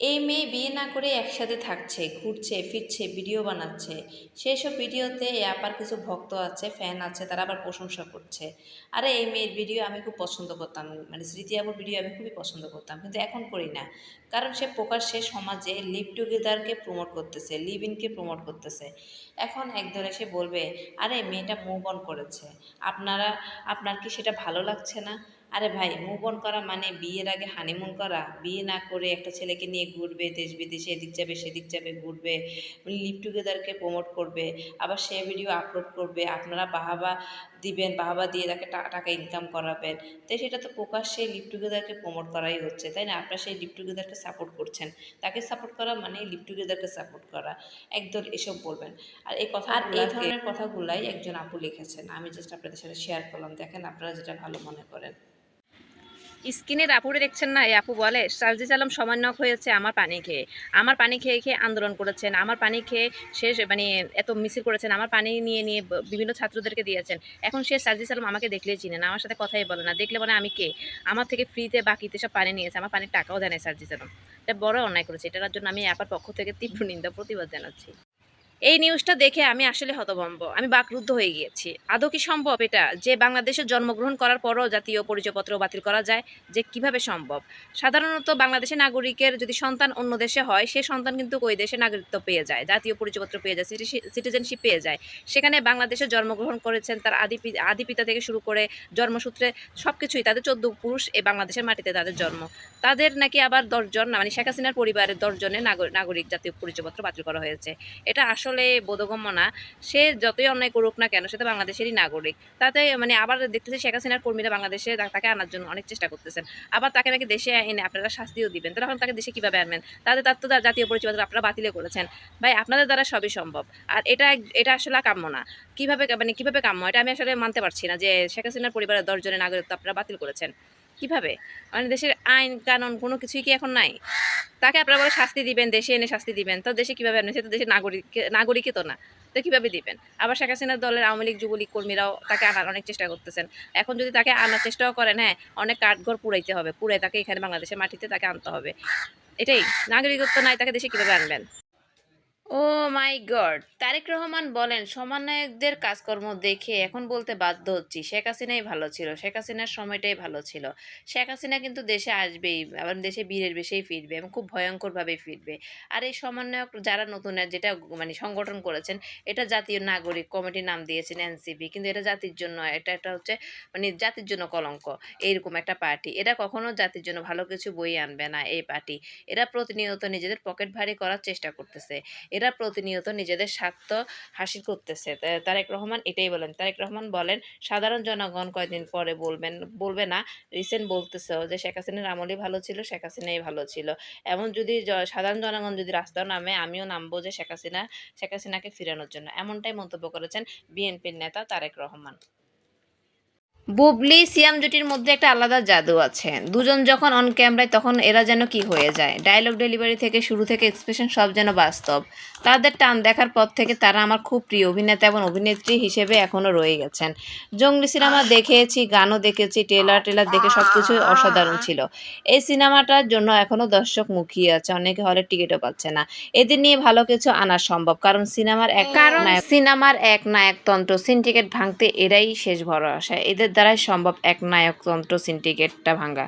এই মেয়ে বিয়ে না করে একসাথে থাকছে, ঘুরছে, ফিরছে, ভিডিও বানাচ্ছে। সেসব ভিডিওতে আপার কিছু ভক্ত আছে, ফ্যান আছে, তারা আবার প্রশংসা করছে। আরে এই মেয়ের ভিডিও আমি খুব পছন্দ করতাম মানে স্মৃতি আপুর ভিডিও আমি খুবই পছন্দ করতাম, কিন্তু এখন করি না। কারণ সে প্রকাশ্যে সমাজে লিভ টুগেদারকে প্রমোট করতেছে লিভ ইনকে প্রমোট করতেছে। এখন একদল সে বলবে, আরে মেয়েটা মুভ অন করেছে। আপনারা, আপনার কি সেটা ভালো লাগছে না? আরে ভাই মুভ অন করা মানে বিয়ের আগে হানিমুন করা। বিয়ে না করে একটা ছেলেকে নিয়ে ঘুরবে দেশ বিদেশে এদিক যাবে সেদিক যাবে ঘুরবে লিভ টুগেদারকে প্রমোট করবে আবার সে ভিডিও আপলোড করবে আপনারা বাহাবা দিবেন বাহাবা দিয়ে তাকে টাকা ইনকাম করাবেন। তাই সেটা তো প্রকাশ্যে লিভ টুগেদারকে প্রমোট করাই হচ্ছে তাই না? আপনারা সেই লিভ টুগেদারকে সাপোর্ট করছেন। তাকে সাপোর্ট করা মানে লিভ টুগেদারকে সাপোর্ট করা। একদল এসব বলবেন। আর এই কথা আর এই ধরনের কথাগুলাই একজন আপু লিখেছেন। আমি জাস্ট আপনাদের সাথে শেয়ার করলাম। দেখেন আপনারা যেটা ভালো মনে করেন। স্কিনের আপুরে দেখছেন না? এই আপু বলে সার্জিস আলম সমন্বয়ক হয়েছে আমার পানি খেয়ে। আমার পানি খেয়ে খেয়ে আন্দোলন করেছেন, আমার পানি খেয়ে সে মানে এত মিছিল করেছেন, আমার পানি নিয়ে নিয়ে বিভিন্ন ছাত্রদেরকে দিয়েছেন। এখন সে সার্জিস আলম আমাকে দেখলেই চিনে না, আমার সাথে কথাই বলে না। দেখলে মানে আমি কে? আমার থেকে ফ্রিতে বাকিতে সব পানি নিয়েছে, আমার পানির টাকাও দেয় না সার্জিস আলম। এটা বড় অন্যায় করেছে, এটার জন্য আমি আপার পক্ষ থেকে তীব্র নিন্দা, প্রতিবাদ জানাচ্ছি। এই নিউজটা দেখে আমি আসলে হতভম্ব। আমি বাকরুদ্ধ হয়ে গিয়েছি। আদৌ কি সম্ভব এটা? যে বাংলাদেশে জন্মগ্রহণ করার পরও জাতীয় পরিচয়পত্র বাতিল করা যায়, যে কীভাবে সম্ভব? সাধারণত বাংলাদেশের নাগরিকের যদি সন্তান অন্য দেশে হয়, সে সন্তান কিন্তু ওই দেশে নাগরিকত্ব পেয়ে যায়, জাতীয় পরিচয়পত্র পেয়ে যায় সিটিজেনশিপ পেয়ে যায়। সেখানে বাংলাদেশে জন্মগ্রহণ করেছেন তার আদি আদি পিতা থেকে শুরু করে জন্মসূত্রে সব কিছুই তাদের চোদ্দ পুরুষ এই বাংলাদেশের মাটিতে তাদের জন্ম। তাদের নাকি আবার দশজন মানে শেখ হাসিনার পরিবারের দশজনের নাগরিক জাতীয় পরিচয়পত্র বাতিল করা হয়েছে। এটা আসলে বোধগম্য না। সে যতই অন্যায় করুক না কেন, সে তো বাংলাদেশেরই নাগরিক। তাতে মানে আবার দেখতেছি শেখ হাসিনার কর্মীরা বাংলাদেশে তাকে আনার জন্য অনেক চেষ্টা করতেছেন। আবার তাকে নাকি দেশে এনে আপনারা শাস্তিও দিবেন। তাহলে এখন তাকে দেশে কীভাবে আনবেন? তাদের তার তো জাতীয় পরিচয়পত্র আপনারা বাতিলে করেছেন। ভাই, আপনাদের দ্বারা সবই সম্ভব। আর এটা এটা আসলে কাম্য না। কীভাবে মানে কীভাবে কাম্য? এটা আমি আসলে মানতে পারছি না যে শেখ হাসিনার পরিবারের দশজনের নাগরিকত্ব আপনারা বাতিল করেছেন। কীভাবে? মানে দেশের আইন, কানুন কোনো কিছুই কি এখন নাই? তাকে আপনারা বলে শাস্তি দিবেন, দেশে এনে শাস্তি দিবেন। তো দেশে কীভাবে আনবেন সে তো দেশের নাগরিক নাগরিকই তো না। তো কীভাবে দিবেন? আবার শেখ হাসিনার দলের আওয়ামী লীগ যুবলীগ কর্মীরাও তাকে আনার অনেক চেষ্টা করতেছেন। এখন যদি তাকে আনার চেষ্টাও করেন হ্যাঁ অনেক কাঠঘর পুড়াইতে হবে। পুড়ে তাকে এখানে বাংলাদেশের মাটিতে তাকে আনতে হবে। এটাই। নাগরিকত্ব নাই, তাকে দেশে কীভাবে আনবেন? Oh my god. Tarique Rahman বলেন, সমন্বয়কদের কাজকর্ম দেখে এখন বলতে বাধ্য হচ্ছি। শেখ হাসিনাই ভালো ছিল, শেখ হাসিনার সময়টাই ভালো ছিল। শেখ হাসিনা কিন্তু দেশে আসবেই, আবার দেশে বীরের বেশেই ফিরবে এবং খুব ভয়ঙ্করভাবে ফিরবে। আর এই সমন্বয়ক যারা নতুন যেটা মানে সংগঠন করেছেন, এটা জাতীয় নাগরিক কমিটির নাম দিয়েছেন এনসিপি, কিন্তু এটা জাতির জন্য, এটা একটা হচ্ছে মানে জাতির জন্য কলঙ্ক, এইরকম একটা পার্টি। এটা কখনো জাতির জন্য ভালো কিছু বই আনবে না, এই পার্টি। এরা প্রতিনিয়ত নিজেদের পকেট ভারী করার চেষ্টা করতেছে। এরা প্রতিনিয়ত নিজেদের স্বার্থ হাসিল করতেছে। তারেক রহমান এটাই বলেন। তারেক রহমান বলেন, সাধারণ জনগণ কয়েকদিন পরে বলবেন, বলবে না। রিসেন্ট বলতেছে যে শেখ হাসিনার আমলই ভালো ছিল, শেখ হাসিনাই ভালো ছিল। এমন যদি সাধারণ জনগণ যদি রাস্তায় নামে, আমিও নামবো যে শেখ হাসিনা, শেখ হাসিনাকে ফিরানোর জন্য। এমনটাই মন্তব্য করেছেন বিএনপির নেতা তারেক রহমান। বুবলি, সিয়াম জুটির মধ্যে একটা আলাদা জাদু আছে। দুজন যখন অন ক্যামেরায় তখন এরা যেন কি হয়ে যায়। ডায়লগ ডেলিভারি থেকে শুরু থেকে এক্সপ্রেশন সব যেন বাস্তব। তাদের টান দেখার পর থেকে তারা আমার খুব প্রিয় অভিনেতা এবং অভিনেত্রী হিসেবে এখনও রয়ে গেছেন। জঙ্গলি সিনেমা দেখেছি গানও দেখেছি ট্রেলার টেলার দেখে সব কিছু অসাধারণ ছিল। এই সিনেমাটার জন্য এখনও দর্শক মুখিয়ে আছে অনেকে হলে টিকিটও পাচ্ছে না। এদের নিয়ে ভালো কিছু আনা সম্ভব কারণ সিনেমার এক কারণ সিনেমার এক নায়কতন্ত্র সিন্ডিকেট ভাঙতে এরাই শেষ ভরসা। এদের দ্বারাই সম্ভব এক নায়কতন্ত্র সিন্ডিকেটটা ভাঙা।